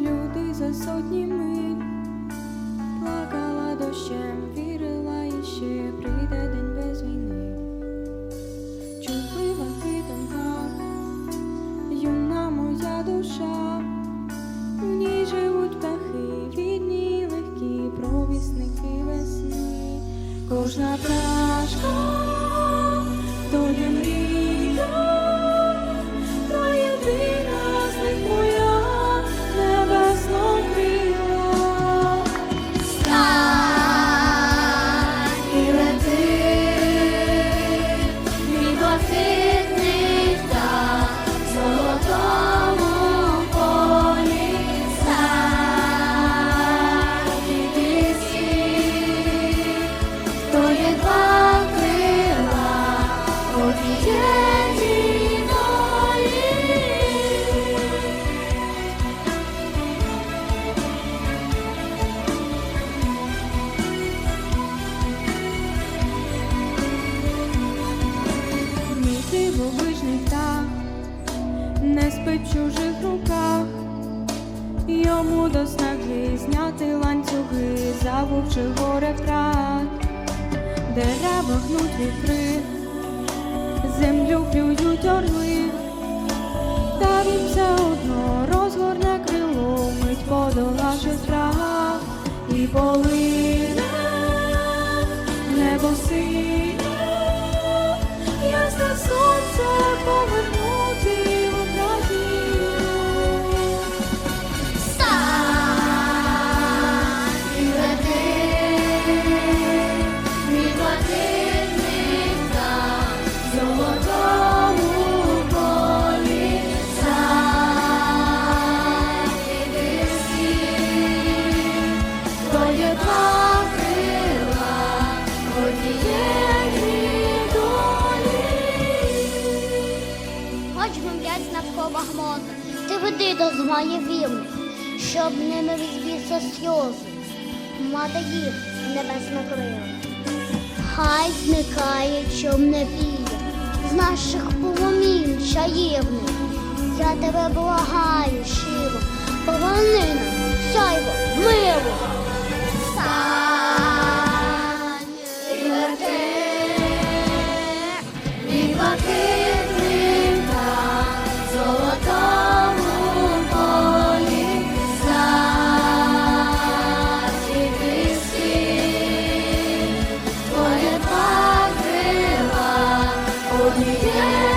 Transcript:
люди за сотні миль, плакала дощем, вірила і ще прийде день без війни. Чутлива хитанка, юна моя душа, в ній живуть птахи, рідні, легкі провісники весни. Кожна пташка дивовижний птах не спить в чужих руках, йому до снаги зняти ланцюги, завувши горе прах, дерева гнуть вітри, землю клюють орли, та він все одно розгорне крило, мить подолавши страх. І полине небо синє. Навколо ти веди до змає вірних, щоб ними відбівся сльози. Мати їх небесна крила. Хай зникає чомне пія з наших полумін чаївних. Я тебе благаю щиро, поверни нам сяйво мило. Yeah.